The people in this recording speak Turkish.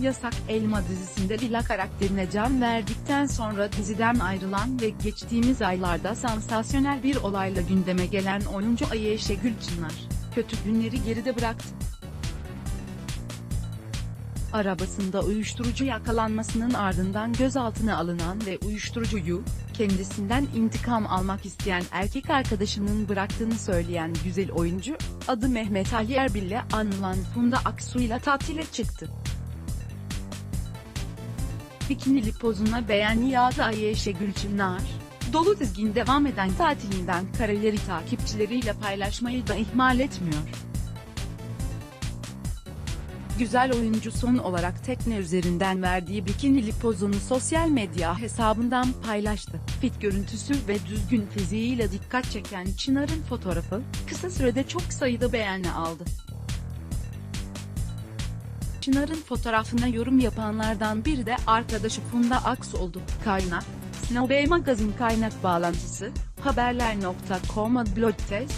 Yasak Elma dizisinde Lila karakterine can verdikten sonra diziden ayrılan ve geçtiğimiz aylarda sansasyonel bir olayla gündeme gelen oyuncu Ayşe Gülçınar, kötü günleri geride bıraktı. Arabasında uyuşturucu yakalanmasının ardından gözaltına alınan ve uyuşturucuyu, kendisinden intikam almak isteyen erkek arkadaşının bıraktığını söyleyen güzel oyuncu, adı Mehmet Ali Erbil'le anılan Funda Aksu'yla tatile çıktı. Bikinili pozuna beğen yağdı Ayşe Gülçınar, dolu dizgin devam eden tatilinden kareleri takipçileriyle paylaşmayı da ihmal etmiyor. Güzel oyuncu son olarak tekne üzerinden verdiği bikinili pozunu sosyal medya hesabından paylaştı. Fit görüntüsü ve düzgün fiziğiyle dikkat çeken Çınar'ın fotoğrafı, kısa sürede çok sayıda beğeni aldı. Çınar'ın fotoğrafına yorum yapanlardan biri de arkadaşı Funda Aks oldu. Kaynak, Snow Magazin kaynak bağlantısı, haberler.com'a blog test,